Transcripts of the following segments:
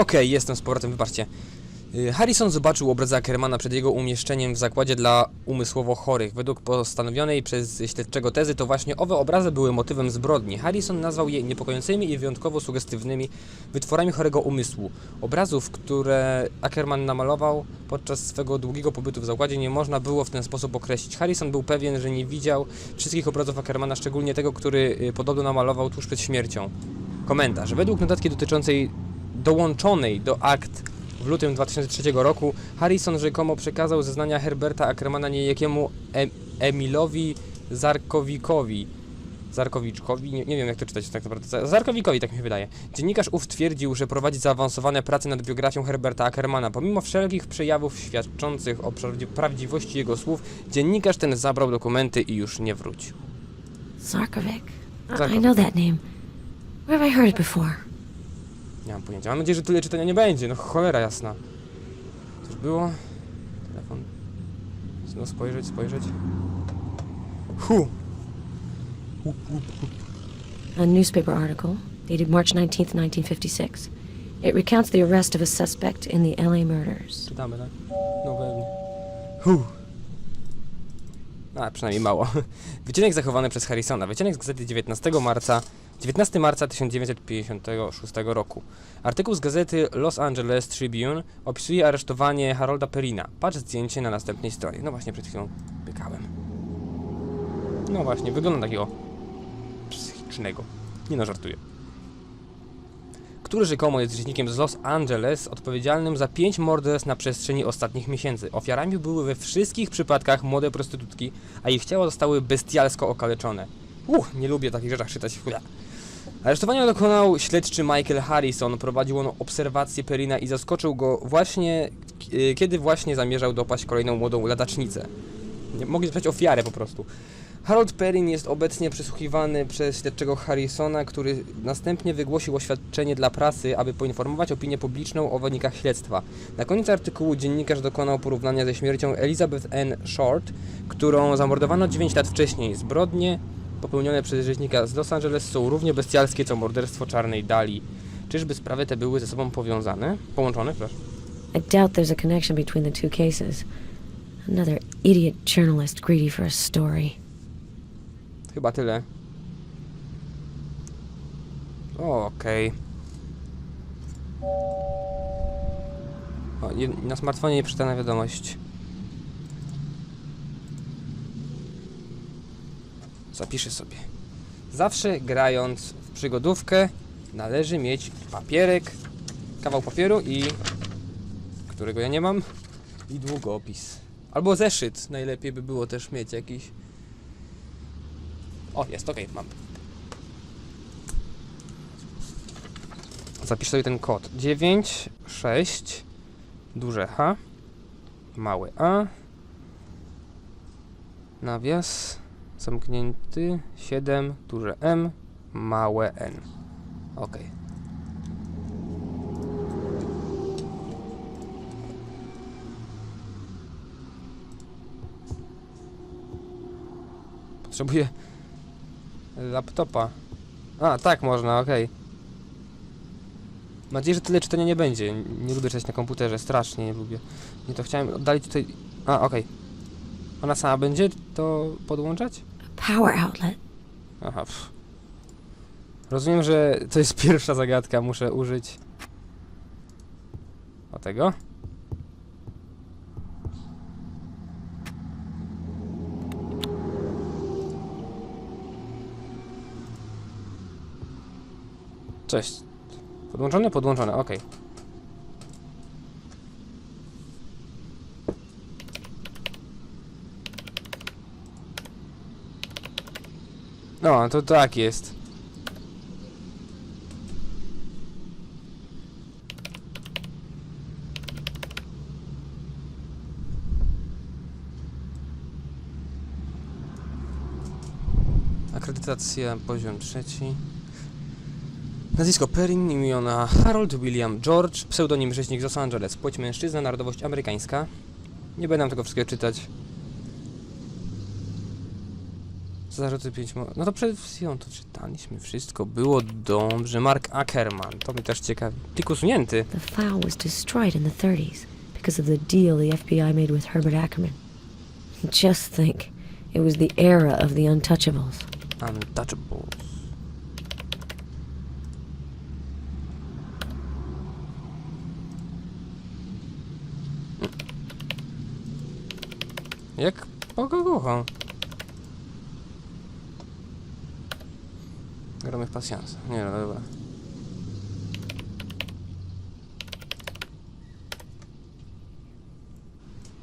Okej, jestem z powrotem, wybaczcie. Y, Harrison zobaczył obraz Ackermana przed jego umieszczeniem w zakładzie dla umysłowo chorych. Według postanowionej przez śledczego tezy to właśnie owe obrazy były motywem zbrodni. Harrison nazwał je niepokojącymi i wyjątkowo sugestywnymi wytworami chorego umysłu. Obrazów, które Ackerman namalował podczas swego długiego pobytu w zakładzie nie można było w ten sposób określić. Harrison był pewien, że nie widział wszystkich obrazów Ackermana, szczególnie tego, który y, podobno namalował tuż przed śmiercią. Komentarz. Według notatki dotyczącej dołączonej do akt w lutym 2003 roku Harrison rzekomo przekazał zeznania Herberta Ackermana niejakiemu em Emilowi Zarkowikowi. Zarkowiczkowi? Nie, nie wiem jak to czytać tak naprawdę. Za- Zarkowikowi, tak mi się wydaje. Dziennikarz ów twierdził, że prowadzi zaawansowane prace nad biografią Herberta Ackermana. Pomimo wszelkich przejawów świadczących o prawdzi- prawdziwości jego słów, dziennikarz ten zabrał dokumenty i już nie wrócił. Zarkovic. I- I Zarkovic. know that name. Where have I heard it before? Nie mam pojęcia. Mam nadzieję, że tyle czytania nie będzie. No cholera jasna. Cóż było? Telefon. No spojrzeć, spojrzeć. Hu! A newspaper article dated March 19th, 1956. It recounts the arrest of a suspect in the LA murders. Czytamy, tak? No pewnie. Hu! A, przynajmniej mało. Wycinek zachowany przez Harrisona. Wycinek z gazety 19 marca 19 marca 1956 roku. Artykuł z gazety Los Angeles Tribune opisuje aresztowanie Harolda Perina. Patrz zdjęcie na następnej stronie. No właśnie, przed chwilą pykałem. No właśnie, wygląda takiego psychicznego. Nie no, żartuję. Który rzekomo jest rzecznikiem z Los Angeles odpowiedzialnym za pięć morderstw na przestrzeni ostatnich miesięcy. Ofiarami były we wszystkich przypadkach młode prostytutki, a ich ciała zostały bestialsko okaleczone. Uch, nie lubię takich rzeczach czytać. Chuja. Aresztowania dokonał śledczy Michael Harrison. Prowadził on obserwację Perina i zaskoczył go właśnie, k- kiedy właśnie zamierzał dopaść kolejną młodą ladacznicę. Mogli zostać ofiarę po prostu. Harold Perrin jest obecnie przesłuchiwany przez śledczego Harrisona, który następnie wygłosił oświadczenie dla prasy, aby poinformować opinię publiczną o wynikach śledztwa. Na koniec artykułu dziennikarz dokonał porównania ze śmiercią Elizabeth N. Short, którą zamordowano 9 lat wcześniej. Zbrodnie popełnione przez rzecznika z Los Angeles są równie bestialskie co morderstwo Czarnej Dali. Czyżby sprawy te były ze sobą powiązane? Połączone? Przepraszam. I doubt there's a connection between the two cases. Another idiot journalist greedy for a story. Chyba tyle. Okej. O, jed- na smartfonie nie przeczytana wiadomość. Zapiszę sobie. Zawsze grając w przygodówkę należy mieć papierek, kawał papieru i... którego ja nie mam i długopis. Albo zeszyt. Najlepiej by było też mieć jakiś o, jest, okej, mam. Zapisz sobie ten kod. 9, 6, duże H, małe A, nawias, zamknięty, 7, duże M, małe N. Okej. Potrzebuję laptopa. A, tak można, okej. Mam nadzieję, że tyle czytania nie będzie. Nie lubię czytać na komputerze, strasznie nie lubię. Nie to chciałem oddalić tutaj... A, okej. Ona sama będzie to podłączać? Power outlet. Aha, pff. Rozumiem, że to jest pierwsza zagadka, muszę użyć... O tego? Cześć. Podłączone? Podłączone, okej. No, to tak jest. Akredytacja poziom trzeci. Nazwisko Perrin, imiona Harold William George, pseudonim rzecznik z Los Angeles, płeć mężczyzna, narodowość amerykańska. Nie będę tego wszystkiego czytać. Zarzuty 5 mo- No to przed chwilą to czytaliśmy. Wszystko było dobrze. Mark Ackerman. To mnie też ciekawi. Plik usunięty. The file was destroyed in the 30s because of the deal the FBI made with Herbert Ackerman. Just think, it was the era of the untouchables. Untouchables. Jak Boga Gramy w pasjansa. Nie no, dobra.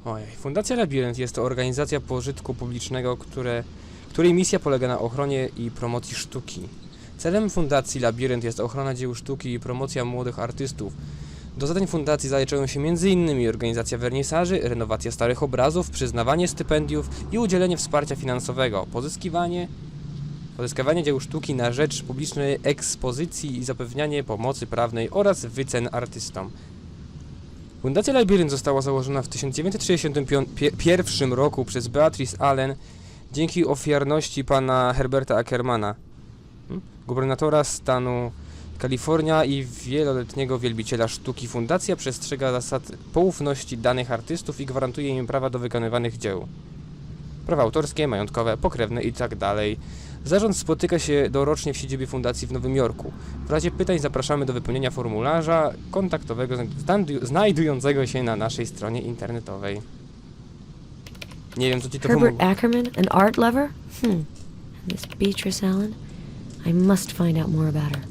Ojej. Fundacja Labirynt jest to organizacja pożytku publicznego, które, której misja polega na ochronie i promocji sztuki. Celem Fundacji Labirynt jest ochrona dzieł sztuki i promocja młodych artystów. Do zadań fundacji zaliczają się m.in. organizacja wernisaży, renowacja starych obrazów, przyznawanie stypendiów i udzielenie wsparcia finansowego, pozyskiwanie, pozyskiwanie dzieł sztuki na rzecz publicznej ekspozycji i zapewnianie pomocy prawnej oraz wycen artystom. Fundacja Labirynt została założona w 1961 roku przez Beatrice Allen dzięki ofiarności pana Herberta Ackermana, hmm, gubernatora stanu Kalifornia i wieloletniego wielbiciela sztuki. Fundacja przestrzega zasad poufności danych artystów i gwarantuje im prawa do wykonywanych dzieł. Prawa autorskie, majątkowe, pokrewne itd. Zarząd spotyka się dorocznie w siedzibie fundacji w Nowym Jorku. W razie pytań zapraszamy do wypełnienia formularza kontaktowego znajdu- znajdującego się na naszej stronie internetowej. Nie wiem, co ci to Herbert pomogło. Ackerman, an art lover? Hmm. And this Beatrice Allen? I must find out more about her.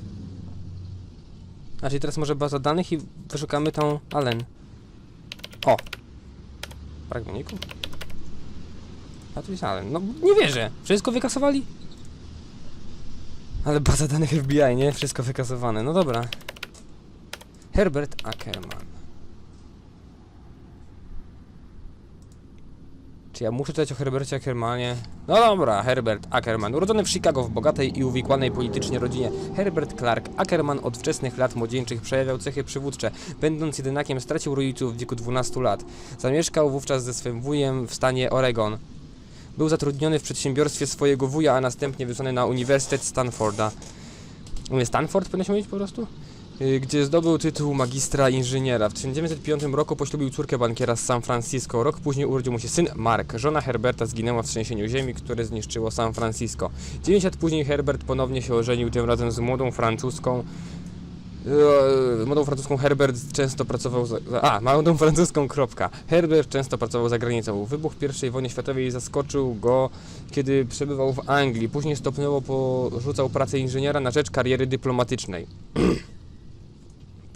A czyli teraz może baza danych i wyszukamy tą Allen. O! Brak wyniku? A tu jest Allen. No nie wierzę. Wszystko wykasowali? Ale baza danych FBI, nie? Wszystko wykasowane. No dobra. Herbert Ackerman. Czy ja muszę czytać o Herbercie Ackermanie? No dobra, Herbert Ackerman. Urodzony w Chicago w bogatej i uwikłanej politycznie rodzinie, Herbert Clark Ackerman od wczesnych lat młodzieńczych przejawiał cechy przywódcze. Będąc jedynakiem stracił rodziców w wieku 12 lat. Zamieszkał wówczas ze swym wujem w stanie Oregon. Był zatrudniony w przedsiębiorstwie swojego wuja, a następnie wysłany na Uniwersytet Stanforda. Stanford powinno się mówić po prostu? Y, Gdzie zdobył tytuł magistra inżyniera. W 1905 roku poślubił córkę bankiera z San Francisco. Rok później urodził mu się syn Mark. Żona Herberta zginęła w trzęsieniu ziemi, które zniszczyło San Francisco. 9 lat później Herbert ponownie się ożenił, tym razem z młodą francuską. Eee, Młodą francuską Herbert często pracował za. A, młodą francuską, kropka. Herbert często pracował za granicą. Wybuch I wojny światowej zaskoczył go, kiedy przebywał w Anglii. Później stopniowo porzucał pracę inżyniera na rzecz kariery dyplomatycznej.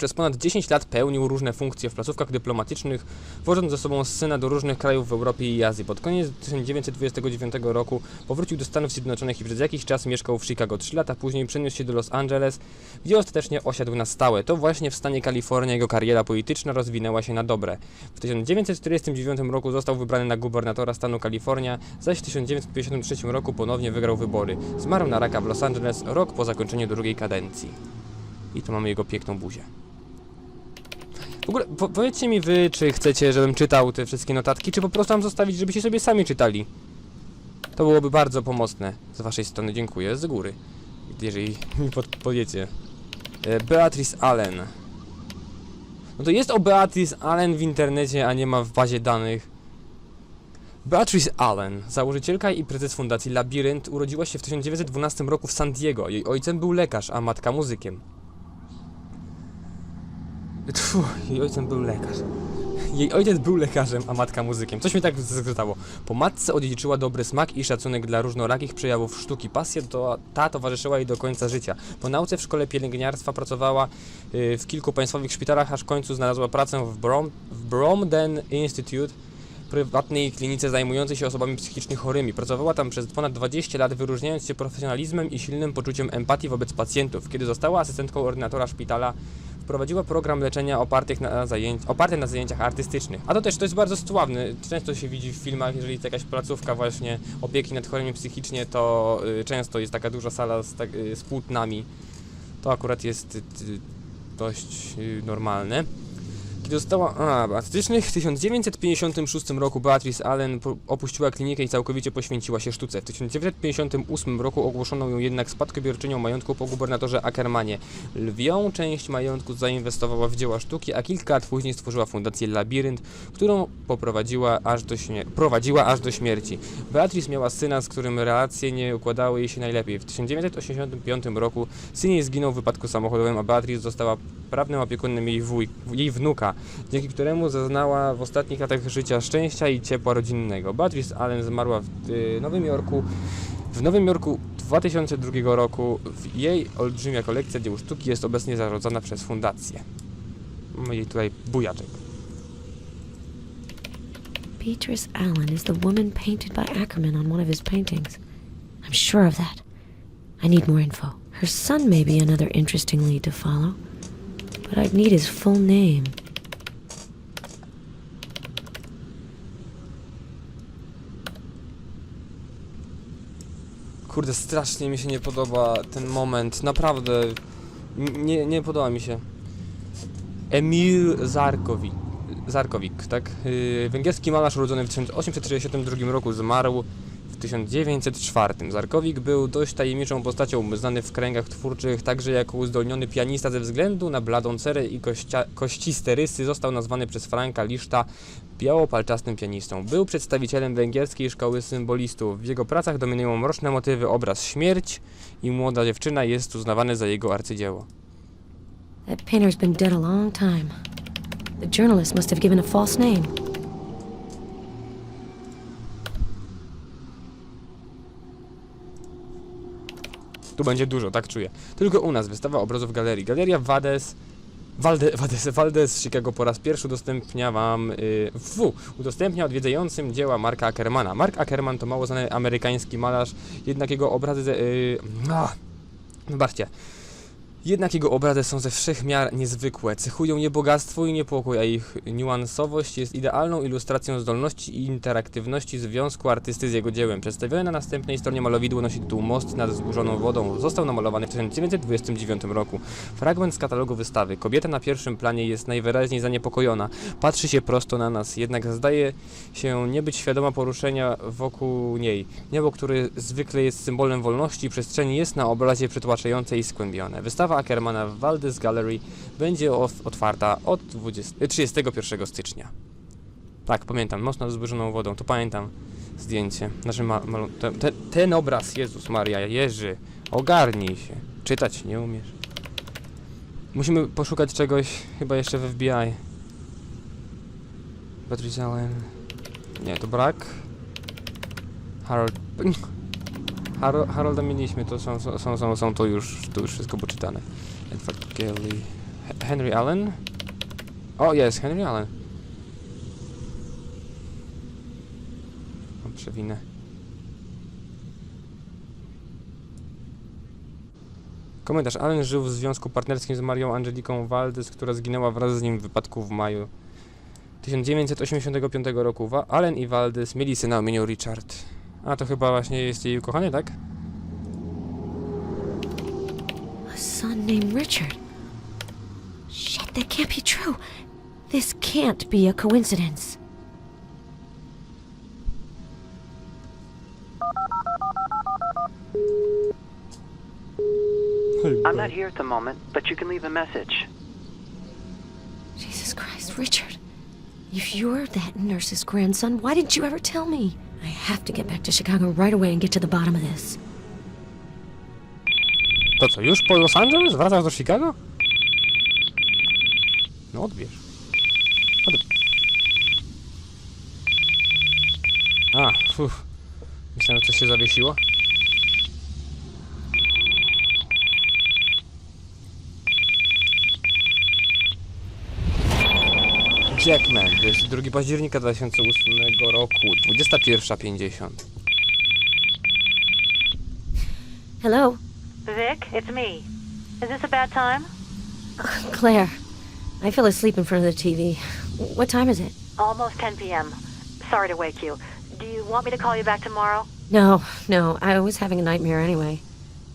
Przez ponad 10 lat pełnił różne funkcje w placówkach dyplomatycznych, wożąc ze sobą syna do różnych krajów w Europie i Azji. Pod koniec 1929 roku powrócił do Stanów Zjednoczonych i przez jakiś czas mieszkał w Chicago. Trzy lata później przeniósł się do Los Angeles, gdzie ostatecznie osiadł na stałe. To właśnie w stanie Kalifornia jego kariera polityczna rozwinęła się na dobre. W 1949 roku został wybrany na gubernatora stanu Kalifornia, zaś w 1953 roku ponownie wygrał wybory. Zmarł na raka w Los Angeles rok po zakończeniu drugiej kadencji. I tu mamy jego piękną buzię. Ogóle po powiedzcie mi wy, czy chcecie, żebym czytał te wszystkie notatki, czy po prostu mam zostawić, żebyście sobie sami czytali. To byłoby bardzo pomocne z waszej strony, dziękuję, z góry. Jeżeli mi podpowiecie. E, Beatrice Allen. No to jest o Beatrice Allen w internecie, a nie ma w bazie danych. Beatrice Allen, założycielka i prezes fundacji Labirynt, urodziła się w 1912 roku w San Diego. Jej ojcem był lekarz, a matka muzykiem. Tfu, jej ojcem był lekarz. Jej ojciec był lekarzem, a matka muzykiem. Coś mi tak zgrzytało. Po matce odziedziczyła dobry smak i szacunek dla różnorakich przejawów sztuki. Pasja to, ta towarzyszyła jej do końca życia. Po nauce w szkole pielęgniarstwa pracowała y, w kilku państwowych szpitalach, aż w końcu znalazła pracę w, Brom, w Bromden Institute, prywatnej klinice zajmującej się osobami psychicznie chorymi. Pracowała tam przez ponad 20 lat, wyróżniając się profesjonalizmem i silnym poczuciem empatii wobec pacjentów. Kiedy została asystentką ordynatora szpitala, wprowadziła program leczenia opartych na oparty na zajęciach artystycznych. A to też to jest bardzo sławne. Często się widzi w filmach, jeżeli jest jakaś placówka właśnie opieki nad chorymi psychicznie, to y, często jest taka duża sala z, tak, y, z płótnami. To akurat jest y, y, dość y, normalne. Kiedy została... A. W 1956 roku Beatrice Allen opuściła klinikę i całkowicie poświęciła się sztuce. W 1958 roku ogłoszono ją jednak spadkobierczynią majątku po gubernatorze Ackermanie. Lwią część majątku zainwestowała w dzieła sztuki, a kilka lat później stworzyła fundację Labirynt, którą poprowadziła aż do, prowadziła aż do śmierci. Beatrice miała syna, z którym relacje nie układały jej się najlepiej. W 1985 roku syn jej zginął w wypadku samochodowym, a Beatrice została prawnym opiekunem jej, wuj, jej wnuka, dzięki któremu zaznała w ostatnich latach życia szczęścia i ciepła rodzinnego. Beatrice Allen zmarła w y, Nowym Jorku w Nowym Jorku 2002 roku. Jej olbrzymia kolekcja dzieł sztuki jest obecnie zarządzana przez fundację. Mamy tutaj bujaczek. Beatrice Allen is the woman painted by Ackerman on one of his paintings. I'm sure of that. I need more info. Her son may be another interesting lead to follow, but I'd need his full name. Kurde, strasznie mi się nie podoba ten moment, naprawdę. Nie, nie podoba mi się. Emil Zarkowik, Zarkowik tak? Yy, węgierski malarz urodzony w 1862 roku zmarł 1904. Zarkowik był dość tajemniczą postacią, znany w kręgach twórczych także jako uzdolniony pianista ze względu na bladą cerę i kościa, kościste rysy został nazwany przez Franka Liszta białopalczastym pianistą. Był przedstawicielem węgierskiej szkoły symbolistów. W jego pracach dominują mroczne motywy obraz śmierć i młoda dziewczyna jest uznawany za jego arcydzieło. That painter's been dead a long time. The journalist must have given a false name. Tu będzie dużo, tak czuję. Tylko u nas wystawa obrazów galerii. Galeria Wades. Walde, Wades, Waldes z Chicago po raz pierwszy udostępnia wam, y, w, udostępnia odwiedzającym dzieła Marka Ackermana. Mark Ackerman to mało znany amerykański malarz, jednak jego obrazy, y, a, wybaczcie, jednak jego obrazy są ze wszech miar niezwykłe. Cechują je bogactwo i niepokój, a ich niuansowość jest idealną ilustracją zdolności i interaktywności związku artysty z jego dziełem. Przedstawione na następnej stronie malowidło nosi tytuł Most nad zburzoną wodą. Został namalowany w 1929 roku. Fragment z katalogu wystawy. Kobieta na pierwszym planie jest najwyraźniej zaniepokojona. Patrzy się prosto na nas, jednak zdaje się nie być świadoma poruszenia wokół niej. Niebo, które zwykle jest symbolem wolności i przestrzeni, jest na obrazie przytłaczające i skłębione. Wystawa Ackermana w Waldes Gallery będzie otwarta od 20, 31 stycznia. Tak, pamiętam, most nad wodą, to pamiętam zdjęcie. Znaczy, ma, malu, te, te, ten obraz, Jezus Maria, Jerzy, ogarnij się. Czytać nie umiesz. Musimy poszukać czegoś chyba jeszcze w FBI. Patricia Allen. Nie, to brak. Harold. Haro, Harolda mieliśmy, to są, są, są, są, to już, to już wszystko poczytane. Edward Kelly. He- Henry Allen? O, jest, Henry Allen. Mam przewinę. Komentarz. Allen żył w związku partnerskim z Marią Angeliką Waldes, która zginęła wraz z nim w wypadku w maju 1985 roku. Allen i Waldes mieli syna o imieniu Richard. A to chyba właśnie jest jej ukochany, tak? A son named Richard. Shit, that can't be true. This can't be a coincidence. I'm not here at the moment, but you can leave a message. Jesus Christ, Richard. If you're that nurse's grandson, why didn't you ever tell me? I have to get back to Chicago right away and get to the bottom of this. To co, już po Los Angeles? Wracasz do Chicago? No odbierz. Odb A, fuf. Myślałem, że coś się zawiesiło. Jackman, 22 października 2008 roku, 21.50. Hello? Vic, it's me. Is this a bad time? Claire. I fell asleep in front of the TV. What time is it? Almost 10 p.m. Sorry to wake you. Do you want me to call you back tomorrow? No, no, I was having a nightmare anyway.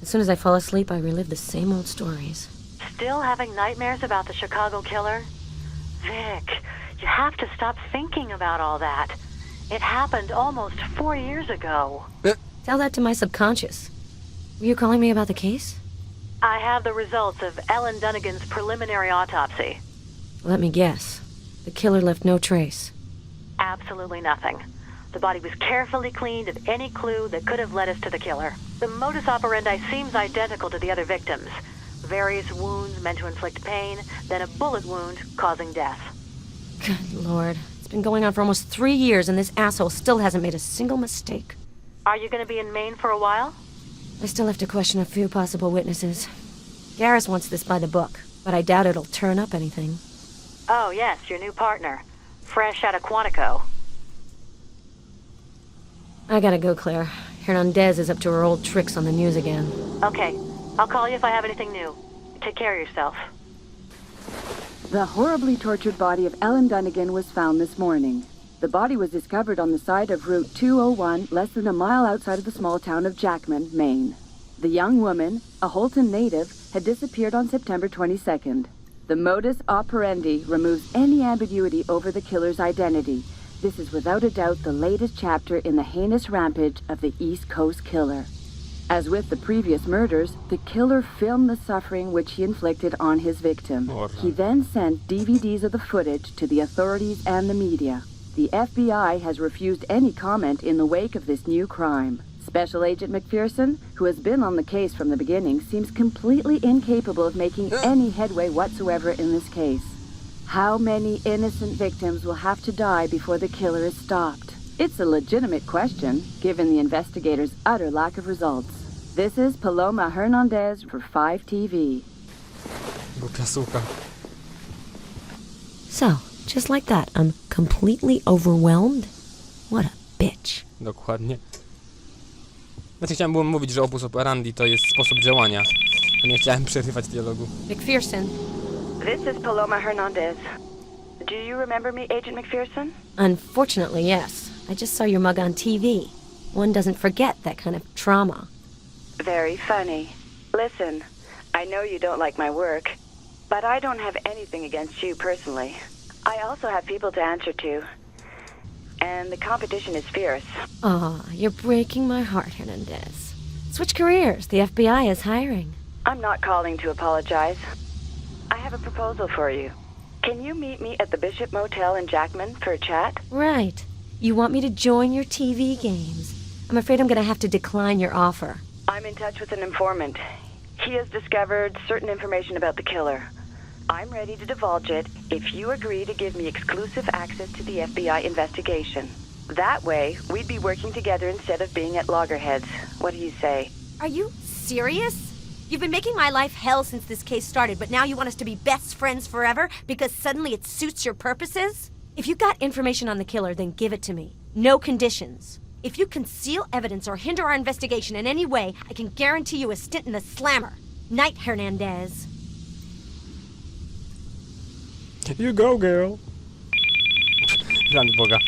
As soon as I fall asleep, I relive the same old stories. Still having nightmares about the Chicago killer? Vic, you have to stop thinking about all that. It happened almost four years ago. Uh, Tell that to my subconscious. Were you calling me about the case? I have the results of Ellen Dunnigan's preliminary autopsy. Let me guess. The killer left no trace. Absolutely nothing. The body was carefully cleaned of any clue that could have led us to the killer. The modus operandi seems identical to the other victims. Various wounds meant to inflict pain, then a bullet wound causing death. Good lord. It's been going on for almost three years, and this asshole still hasn't made a single mistake. Are you going to be in Maine for a while? I still have to question a few possible witnesses. Garrus wants this by the book, but I doubt it'll turn up anything. Oh, yes, your new partner. Fresh out of Quantico. I gotta go, Claire. Hernandez is up to her old tricks on the news again. Okay, I'll call you if I have anything new. Take care of yourself. The horribly tortured body of Ellen Dunnigan was found this morning. The body was discovered on the side of Route 201, less than a mile outside of the small town of Jackman, Maine. The young woman, a Holton native, had disappeared on September 22nd. The modus operandi removes any ambiguity over the killer's identity. This is without a doubt the latest chapter in the heinous rampage of the East Coast Killer. As with the previous murders, the killer filmed the suffering which he inflicted on his victim. He then sent DVDs of the footage to the authorities and the media. The FBI has refused any comment in the wake of this new crime. Special Agent McPherson, who has been on the case from the beginning, seems completely incapable of making any headway whatsoever in this case. How many innocent victims will have to die before the killer is stopped? It's a legitimate question, given the investigators' utter lack of results. This is Paloma Hernandez for 5TV. Głupia suka. So, just like that, I'm completely overwhelmed? What a bitch. Dokładnie. Znaczy chciałem było mówić, że opus operandi to jest sposób działania. Nie chciałem przerywać dialogu. McPherson. This is Paloma Hernandez. Do you remember me, Agent McPherson? Unfortunately, yes. I just saw your mug on TV. One doesn't forget that kind of trauma. Very funny. Listen, I know you don't like my work, but I don't have anything against you personally. I also have people to answer to. And the competition is fierce. Aw, you're breaking my heart, Hernandez. Switch careers. The FBI is hiring. I'm not calling to apologize. I have a proposal for you. Can you meet me at the Bishop Motel in Jackman for a chat? Right. You want me to join your TV games. I'm afraid I'm gonna have to decline your offer. I'm in touch with an informant. He has discovered certain information about the killer. I'm ready to divulge it if you agree to give me exclusive access to the FBI investigation. That way, we'd be working together instead of being at loggerheads. What do you say? Are you serious? You've been making my life hell since this case started, but now you want us to be best friends forever because suddenly it suits your purposes? If you got information on the killer, then give it to me. No conditions. If you conceal evidence or hinder our investigation in any way, I can guarantee you a stint in the slammer. Night, Hernandez. You go, girl. Żal Boga.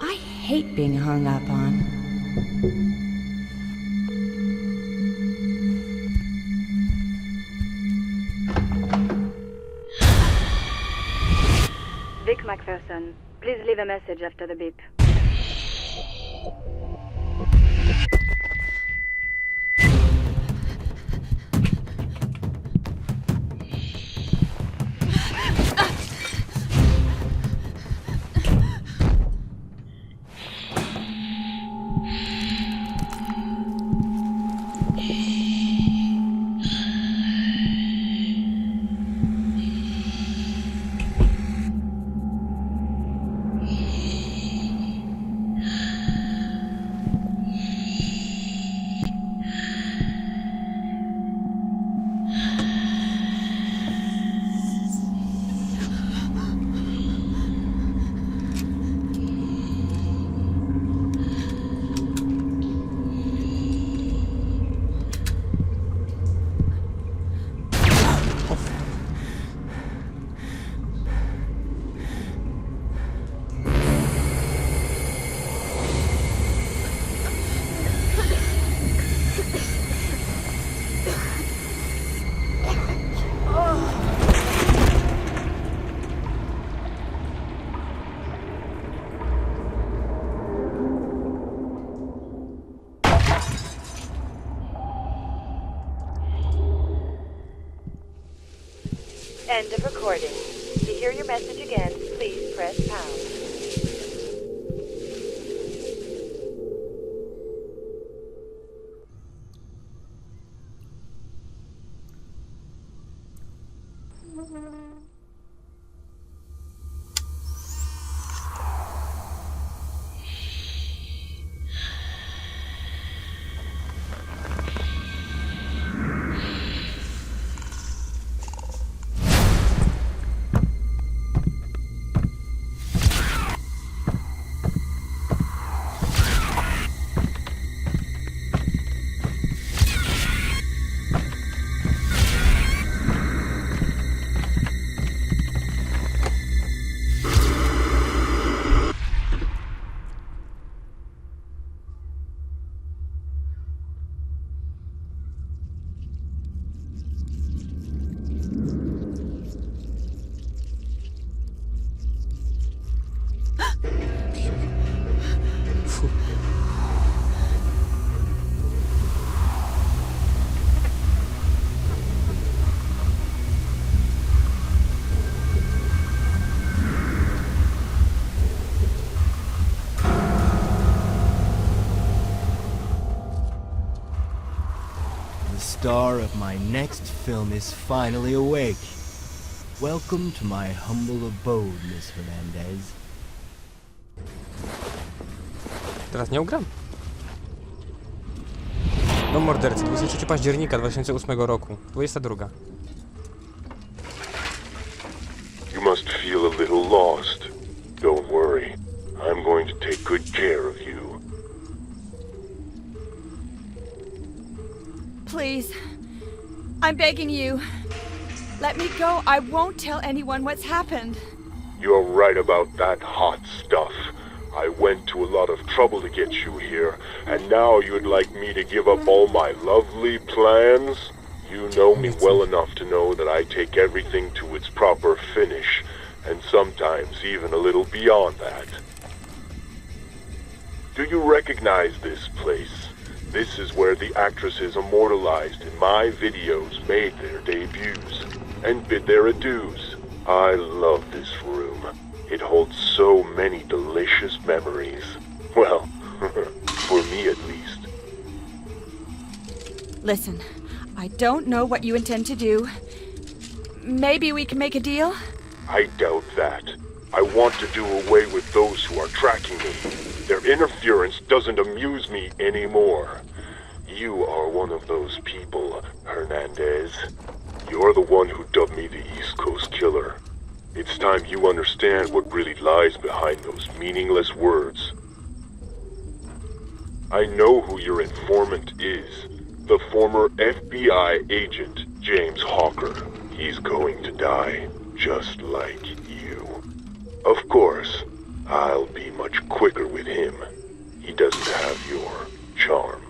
I hate being hung up on. Vic McPherson, please leave a message after the beep. End of recording. To hear your message again, please press pound. Star of my next film is finally awake. Welcome to my humble abode, Miss Hernandez. Teraz nie ugram. No mordercy, 23 października 2008 roku, 22. You must feel a little lost. Don't worry. I'm going to take good care of you. Please. I'm begging you. Let me go. I won't tell anyone what's happened. You're right about that hot stuff. I went to a lot of trouble to get you here, and now you'd like me to give up all my lovely plans? You know me well enough to know that I take everything to its proper finish, and sometimes even a little beyond that. Do you recognize this place? This is where the actresses immortalized in my videos made their debuts and bid their adieus. I love this room. It holds so many delicious memories. Well, for me at least. Listen, I don't know what you intend to do. Maybe we can make a deal? I doubt that. I want to do away with those who are tracking me. Their interference doesn't amuse me anymore. You are one of those people, Hernandez. You're the one who dubbed me the East Coast Killer. It's time you understand what really lies behind those meaningless words. I know who your informant is. The former FBI agent, James Hawker. He's going to die, just like you. Of course, I'll be much quicker with him. He doesn't have your charm.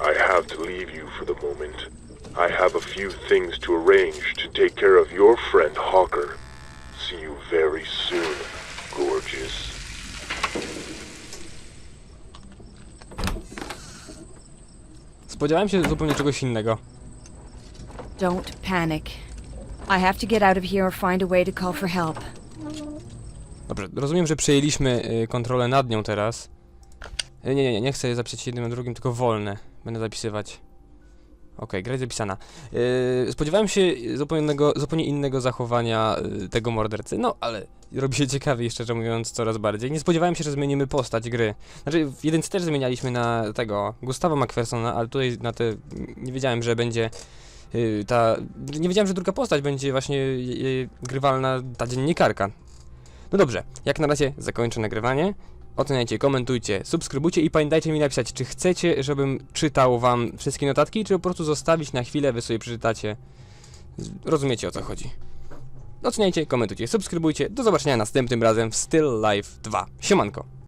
I have to leave you for the moment. I have a few things to arrange to take care of your friend Hawker. See you very soon, gorgeous. Spodziewałem się zupełnie czegoś innego. Don't panic. I have to get out of here or find a way to call for help. Dobrze, rozumiem, że przejęliśmy y, kontrolę nad nią teraz. Y, Nie, nie, nie, nie chcę zapisać jednym drugim, tylko wolne. Będę zapisywać. Okej, gra jest zapisana. Yy, spodziewałem się zupełnie innego, zupełnie innego zachowania y, tego mordercy, no ale robi się ciekawiej, szczerze mówiąc, coraz bardziej. Nie spodziewałem się, że zmienimy postać gry. Znaczy, w jedynce też zmienialiśmy na tego Gustawa McPhersona, ale tutaj na te... nie wiedziałem, że będzie y, ta... nie wiedziałem, że druga postać będzie właśnie y, grywalna ta dziennikarka. No dobrze, jak na razie zakończę nagrywanie. Oceniajcie, komentujcie, subskrybujcie i pamiętajcie mi napisać, czy chcecie, żebym czytał wam wszystkie notatki, czy po prostu zostawić na chwilę, wy sobie przeczytacie. Rozumiecie o co chodzi. Oceniajcie, komentujcie, subskrybujcie. Do zobaczenia następnym razem w Still Life 2. Siemanko.